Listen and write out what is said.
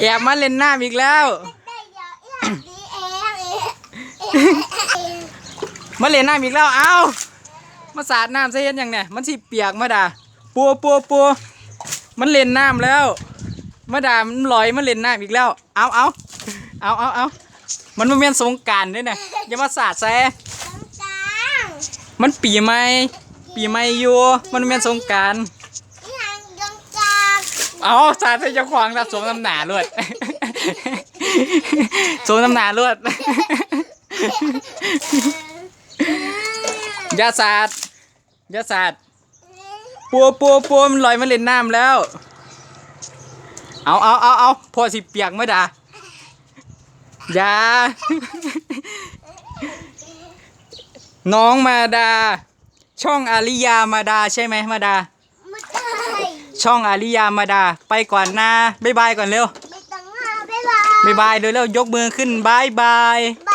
แอบมาเล่นน้ำอีกแล้วได้เดี๋ยวเอื้อนดีเองเองมาเล่นน้ำอีกแล้ว เอ้า มาสาดน้ำใส่เห็นยังเนี่ย มันสิเปียกมาด่าปัวปัวปัวมันเล่นน้ำแล้ว มาด่ามันลอยมาเล่นน้ำอีกแล้ว เอาเอาเอาเอาเอามันมาเมียนสงกรารด้วยเนี่ยอย่ามาสาดแซ่ตรงกลางมันปีใหม่ ปีใหม่อยู่ มันเมียนสงกราร อีหางตรงกลาง เอาสาดใส่เจ้าของรับสวมน้ำหนาลวดสวมน้ำหนาลวดอย่าสาดอย่าสาดปัวปัวปัวมันลอยมาเล่นน้ำแล้ว เอาเอาเอาเอาพอสิเปียกไม่ด่าอย่าน้องมาดา ช่องอาริยามาดาใช่ไหมมาดา ช่องอาริยามาดา ไปก่อนนะ บ๊ายบายก่อนเร็ว ไม่ต้องมาบ๊ายบายบ๊ายบายเร็วเร็วยกมือขึ้นบายบาย บ